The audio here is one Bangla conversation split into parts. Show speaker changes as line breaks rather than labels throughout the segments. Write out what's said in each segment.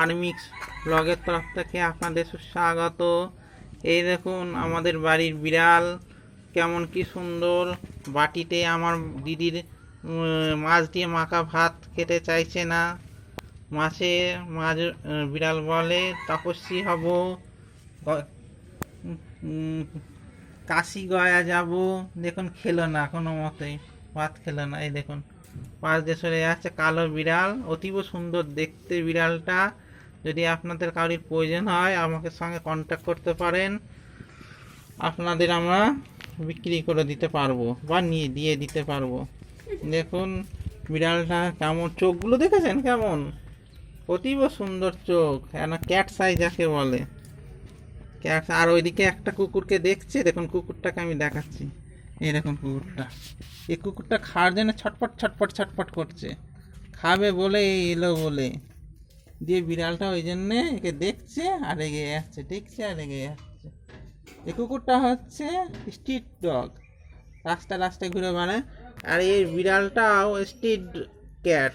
আর্মিক্স ব্লগের তরফ থেকে আপনাদের সুস্বাগত। এই দেখুন, আমাদের বাড়ির বিড়াল কেমন কি সুন্দর। বাটিতে আমার দিদির মাছ দিয়ে মাখা ভাত খেতে চাইছে না। মাছে মাছ বিড়াল বলে, তপস্বী হব। কাশি গয়া যাব। দেখুন, খেলো না, কোনো মতেই ভাত খেলো না, এই দেখুন। পাশ দিয়ে সরে যাচ্ছে কালো বিড়াল। অতীব সুন্দর দেখতে বিড়ালটা। যদি আপনাদের কারোর প্রয়োজন হয়, আমাকে সঙ্গে কন্ট্যাক্ট করতে পারেন। আপনাদের আমরা বিক্রি করে দিতে পারব বা নিয়ে, দিয়ে দিতে পারব। দেখুন, বিড়ালটা কেমন, চোখগুলো দেখেছেন কেমন? অতীব সুন্দর চোখ। একটা ক্যাট সাইজ যাকে বলে। ক্যাট আর ওইদিকে একটা কুকুরকে দেখছে, দেখুন, কুকুরটাকে আমি দেখাচ্ছি। এরকম কুকুরটা। এই কুকুরটা খাওয়ার জন্য ছটপট ছটপট ছটপট করছে। খাবে বলে, এলো বলে। দিয়ে বিড়ালটা ওই জন্যে একে দেখছে আর এগিয়ে যাচ্ছে, দেখছে আর এগিয়ে যাচ্ছে। এই কুকুরটা হচ্ছে স্ট্রিট ডগ। রাস্তা রাস্তায় ঘুরে বেড়ায়। আর এই বিড়ালটাও স্ট্রিট ক্যাট।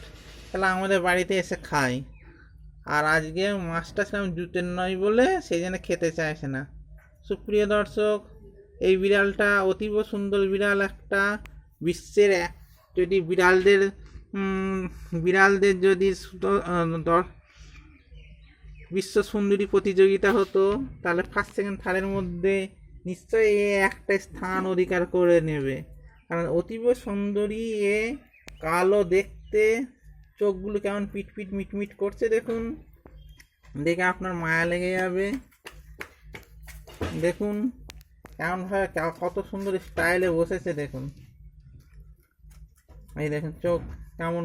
তাহলে আমাদের বাড়িতে এসে খায়। আর আজকে মাছটা সেরকম জুতের নয় বলে সেই জন্য খেতে চাইছে না। সুপ্রিয় দর্শক, এই বিড়ালটা অতীব সুন্দর বিড়াল একটা। বিশ্বের যদি বিড়ালদের বিড়ালদের যদি বিশ্ব সুন্দরী প্রতিযোগিতা হতো, তাহলে ফার্স্ট সেকেন্ড থার্ডের মধ্যে নিশ্চয়ই এ একটা স্থান অধিকার করে নেবে। কারণ অতীব সুন্দরী এ কালো দেখতে, চোখগুলো কেমন পিট পিট মিটমিট করছে দেখুন। দেখে আপনার মায়া লেগে যাবে। দেখুন, কেমন ভাবে কত সুন্দর স্টাইলে বসেছে দেখুন। এই দেখুন, চোখ কেমন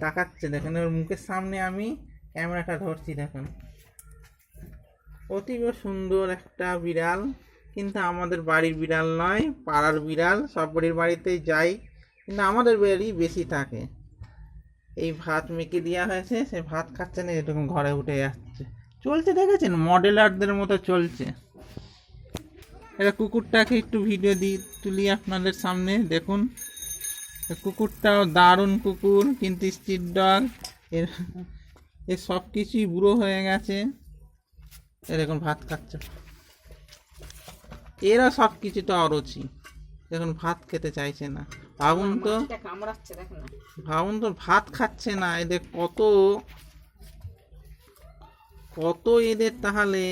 তাকাচ্ছে দেখুন। ওর মুখের সামনে আমি ক্যামেরাটা ধরছি দেখুন। অতীব সুন্দর একটা বিড়াল, কিন্তু আমাদের বাড়ির বিড়াল নয়, পাড়ার বিড়াল সব বাড়ির বাড়িতেই যাই, কিন্তু আমাদের বাড়ি বেশি থাকে। এই ভাত মেখে দেওয়া হয়েছে, সে ভাত খাচ্ছে না, এরকম ঘরে উঠে যাচ্ছে চলছে দেখেছেন? মডেলারদের মতো চলছে। এটা কুকুরটাকে একটু ভিডিও দিই, তুলি আপনাদের সামনে, দেখুন। কুকুরটাও দারুণ কুকুর, কিন্তু স্ট্রিট ডগ, এর এর সব কিছুই বুড়ো হয়ে গেছে। এরকম ভাত খাচ্ছে। এরা সব কিছুটা অরুচি। এখন ভাত খেতে চাইছে না। ভাবুন তো ভাবুন তো ভাত খাচ্ছে না। এদের কত কত এদের তাহলে